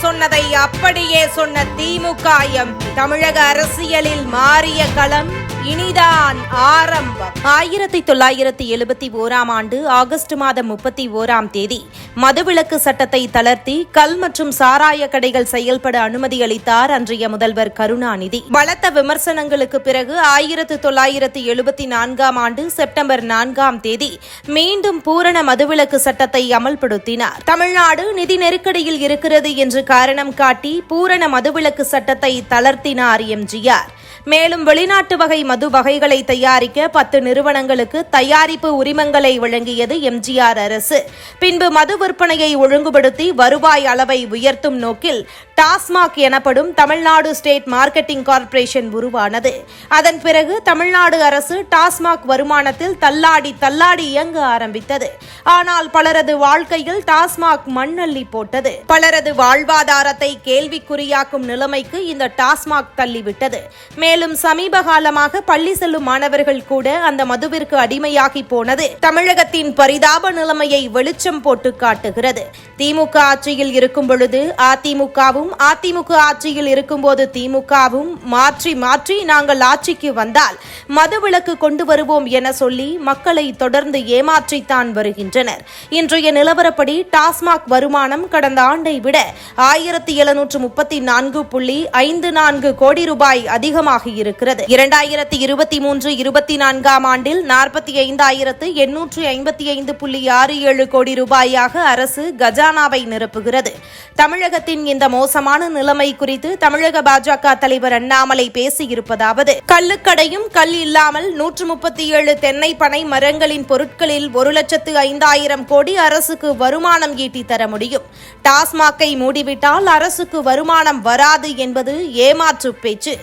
சொன்னதை அப்படியே சொன்ன திமுக எம்பி. தமிழக அரசியலில் மாறிய களம் இனிதான் ஆரம்பம். ஆயிரத்தி தொள்ளாயிரத்தி எழுபத்தி ஓராம் ஆண்டு ஆகஸ்ட் மாதம் முப்பத்தி ஓராம் தேதி மதுவிலக்கு சட்டத்தை தளர்த்தி கல் மற்றும் சாராய கடைகள் செயல்பட அனுமதி அளித்தார் அன்றைய முதல்வர் கருணாநிதி. பலத்த விமர்சனங்களுக்கு பிறகு ஆயிரத்து தொள்ளாயிரத்தி எழுபத்தி நான்காம் ஆண்டு செப்டம்பர் நான்காம் தேதி மீண்டும் பூரண மதுவிலக்கு சட்டத்தை அமல்படுத்தினார். தமிழ்நாடு நிதி நெருக்கடியில் இருக்கிறது என்று காரணம் காட்டி பூரண மதுவிலக்கு சட்டத்தை தளர்த்தினார் எம்ஜிஆர் மேலும் வெளிநாட்டு வகை மது வகைகளை தயாரிக்க பத்து நிறுவனங்களுக்கு தயாரிப்பு உரிமங்களை வழங்கியது எம்ஜிஆர் அரசு. பின்பு மது விற்பனையை ஒழுங்குபடுத்தி வருவாய் அளவை உயர்த்தும் நோக்கில் டாஸ்மாக் எனப்படும் தமிழ்நாடு ஸ்டேட் மார்க்கெட்டிங் கார்ப்பரேஷன் உருவானது. அதன் பிறகு தமிழ்நாடு அரசு டாஸ்மாக் வருமானத்தில் தள்ளாடி தள்ளாடி இயங்க ஆரம்பித்தது. ஆனால் பலரது வாழ்க்கையில் டாஸ்மாக் மண்ணள்ளி போட்டது. பலரது வாழ்வாதாரத்தை கேள்விக்குறியாக்கும் நிலைமைக்கு இந்த டாஸ்மாக் தள்ளிவிட்டது. மேலும் சமீப காலமாக பள்ளி செல்லும் மாணவர்கள் கூட அந்த மதுவிற்கு அடிமையாகி போனது. தமிழகத்தின் பரிதாப நிலைமையை வெளிச்சம் போட்டு காட்டுகிறது. திமுக ஆட்சியில் இருக்கும் பொழுது அதிமுகவும் அதிமுக ஆட்சியில் இருக்கும்போது திமுகவும் மாற்றி மாற்றி நாங்கள் ஆட்சிக்கு வந்தால் மதுவிலக்கு கொண்டு வருவோம் என சொல்லி மக்களை தொடர்ந்து ஏமாற்றித்தான் வருகின்றனர். இன்றைய நிலவரப்படி டாஸ்மாக் வருமானம் கடந்த ஆண்டை விட ஆயிரத்தி எழுநூற்று முப்பத்தி நான்கு புள்ளி ஐந்து நான்கு கோடி ரூபாய் அதிகமாக இருக்கிறது. இரண்டாயிரத்தி இருபத்தி மூன்று இருபத்தி நான்காம் ஆண்டில் நாற்பத்தி ஐந்தாயிரத்து எண்ணூற்று ஐம்பத்தி ஐந்து புள்ளி ஆறு ஏழு கோடி ரூபாயாக அரசு கஜானாவை நிரப்புகிறது. தமிழகத்தின் இந்த மோசமான நிலைமை குறித்து தமிழக பாஜக தலைவர் அண்ணாமலை பேசியிருப்பதாவது கள்ளுக்கடையும் கல் இல்லாமல் நூற்று முப்பத்தி ஏழு தென்னை பனை மரங்களின் பொருட்களில் ஒரு லட்சத்து ஐந்தாயிரம் கோடி அரசுக்கு வருமானம் ஈட்டி தர முடியும். டாஸ்மாக்கை மூடிவிட்டால் அரசுக்கு வருமானம் வராது என்பது ஏமாற்று பேச்சு.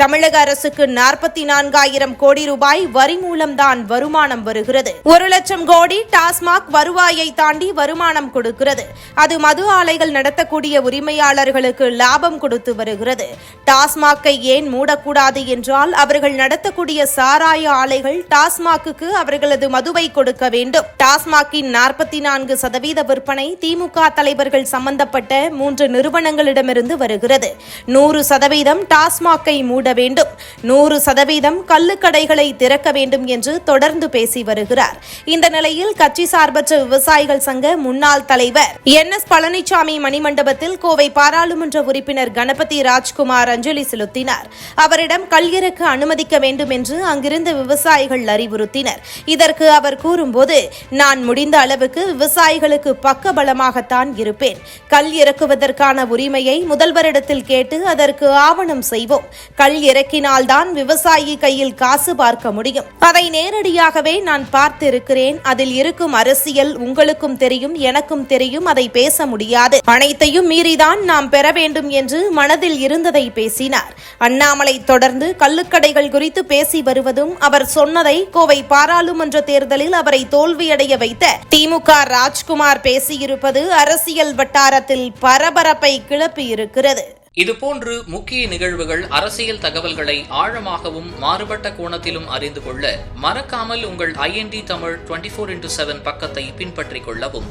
தமிழக அரசுக்கு நாற்பத்தி நான்காயிரம் கோடி ரூபாய் வரி மூலம்தான் வருமானம் வருகிறது. ஒரு லட்சம் கோடி டாஸ்மாக் வருவாயை தாண்டி வருமானம் கொடுக்கிறது. அது மது ஆலைகள் நடத்தக்கூடிய உரிமையாளர்கள் உரிமையாளர்களுக்கு லாபம் கொடுத்து வருகிறது. டாஸ்மாக்கை ஏன் மூடக்கூடாது என்றால் அவர்கள் நடத்தக்கூடிய சாராய ஆலைகள் டாஸ்மாக்கு அவர்களது மதுவை கொடுக்க வேண்டும். டாஸ்மாக்கின் நாற்பத்தி நான்கு சதவீத விற்பனை திமுக தலைவர்கள் சம்பந்தப்பட்ட மூன்று நிறுவனங்களிடமிருந்து வருகிறது. நூறு சதவீதம் டாஸ்மாக்கை மூட வேண்டும். நூறு சதவீதம் கள்ளுக்கடைகளை திறக்க வேண்டும் என்று தொடர்ந்து பேசி வருகிறார். இந்த நிலையில் கட்சி சார்பற்ற விவசாயிகள் சங்க முன்னாள் தலைவர் என் எஸ் பழனிசாமி மணிமண்டபத்தில் கோவை பாராளுமன்ற நாடாளுமன்ற உறுப்பினர் கணபதி ராஜ்குமார் அஞ்சலி செலுத்தினார். அவரிடம் கல் அனுமதிக்க வேண்டும் என்று அங்கிருந்த விவசாயிகள் அறிவுறுத்தினர். இதற்கு அவர் கூறும்போது நான் முடிந்த அளவுக்கு விவசாயிகளுக்கு பக்க பலமாகத்தான் இருப்பேன். கல் இறக்குவதற்கான உரிமையை முதல்வரிடத்தில் கேட்டு அதற்கு ஆவணம் செய்வோம். கல் இறக்கினால்தான் விவசாயி கையில் காசு பார்க்க முடியும். அதை நேரடியாகவே நான் பார்த்திருக்கிறேன். அதில் இருக்கும் அரசியல் உங்களுக்கும் தெரியும் எனக்கும் தெரியும். அதை பேச முடியாது. அனைத்தையும் மீறிதான் நாம் பெற வேண்டும் என்று மனதில் இருந்ததை பேசினார். அண்ணாமலை தொடர்ந்து கள்ளுக்கடைகள் குறித்து பேசி வருவதும் அவர் சொன்னதை கோவை பாராளுமன்ற தேர்தலில் அவரை தோல்வியடைய வைத்த திமுக ராஜ்குமார் பேசியிருப்பது அரசியல் வட்டாரத்தில் பரபரப்பை கிளப்பியிருக்கிறது இதுபோன்று முக்கிய நிகழ்வுகள் அரசியல் தகவல்களை ஆழமாகவும் மாறுபட்ட கோணத்திலும் அறிந்து கொள்ள மறக்காமல் உங்கள் IND Tamil twenty four into seven பக்கத்தை பின்பற்றிக் கொள்ளவும்.